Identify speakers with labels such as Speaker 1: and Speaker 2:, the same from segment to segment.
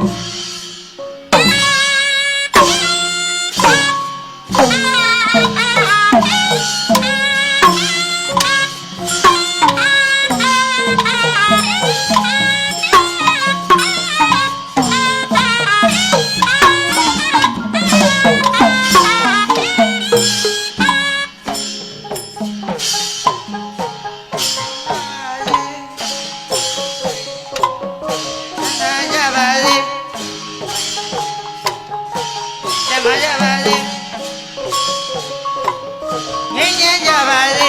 Speaker 1: Música ပါကြပါစေငင်းကြကြပါစေ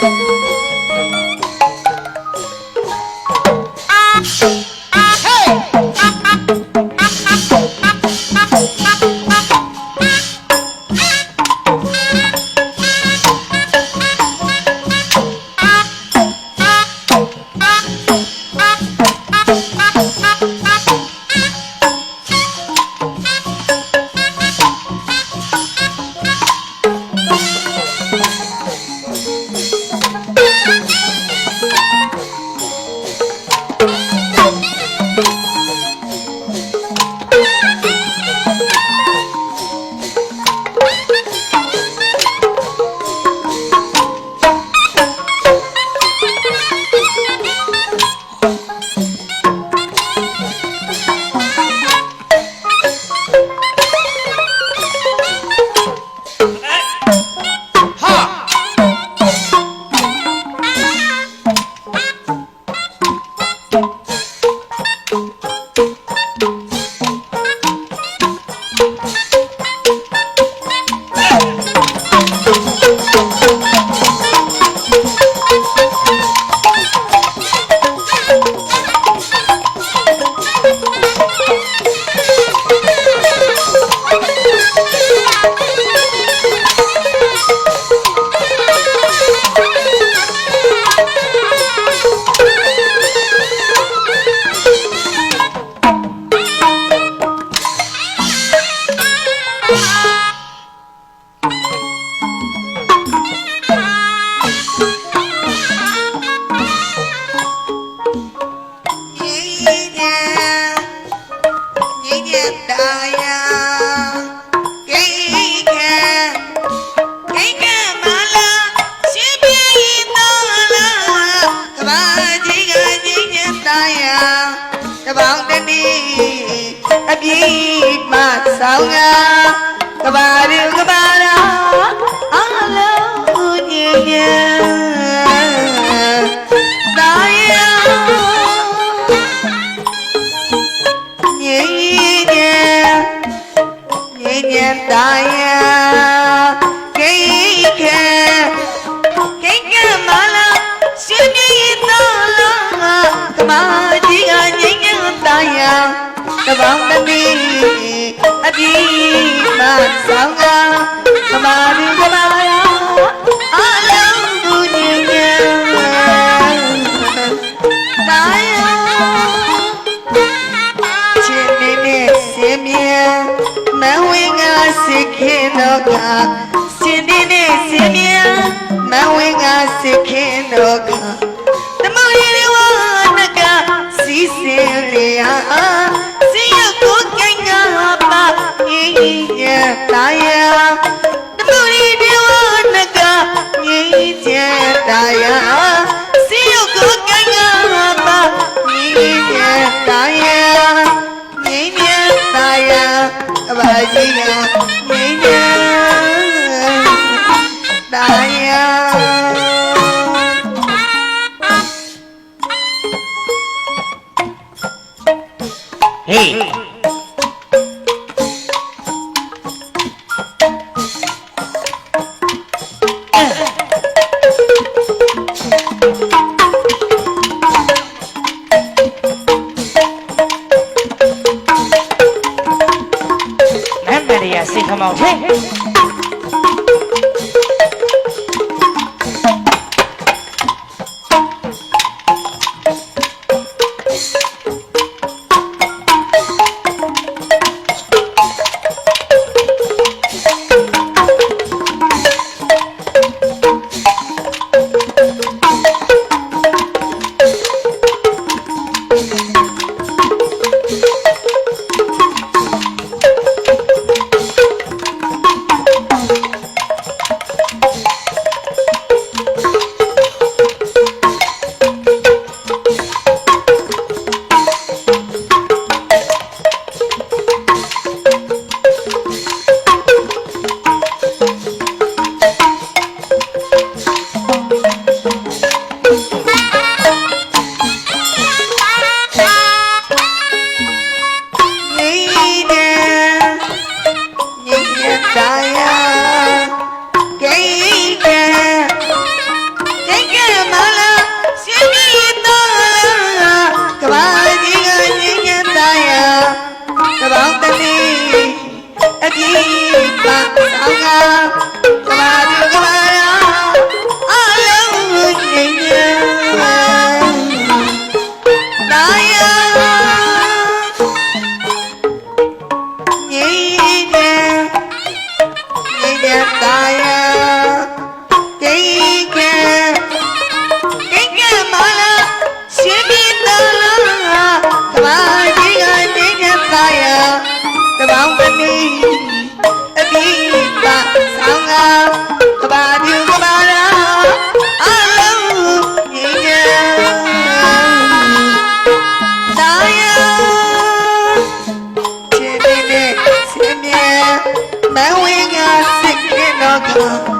Speaker 1: thank you. တော်ဗျာစင်နေနဲ့စင်မြမဝင်းကစခင်တော်ကသမုတ်ရည်ဝနကစီစင်လေဟာစီရကိုကင်ကပါရင်းရတာယာသမုတ်ရည်ဝနကရင်းချတာယာစီရကိုကင်ကပါရင်း
Speaker 2: ရတာ
Speaker 1: ယာရင်းရတာယာအဘကြီးကရင်းရ Bye.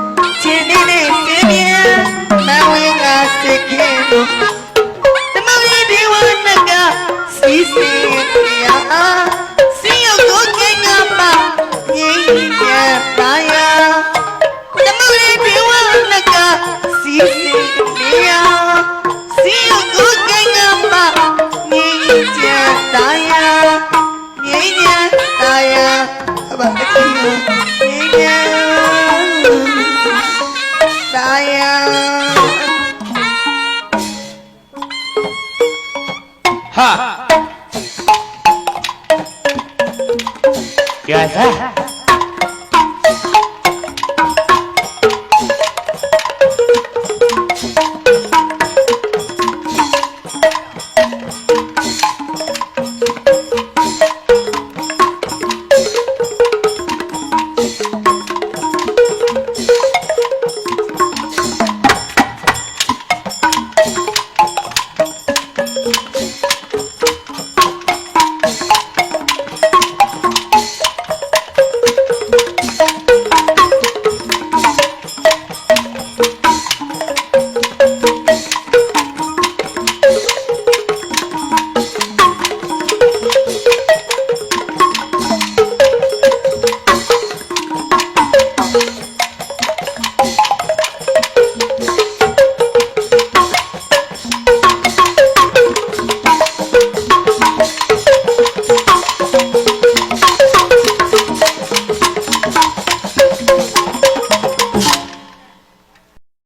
Speaker 1: ဟာကြိုက်
Speaker 2: ဟာ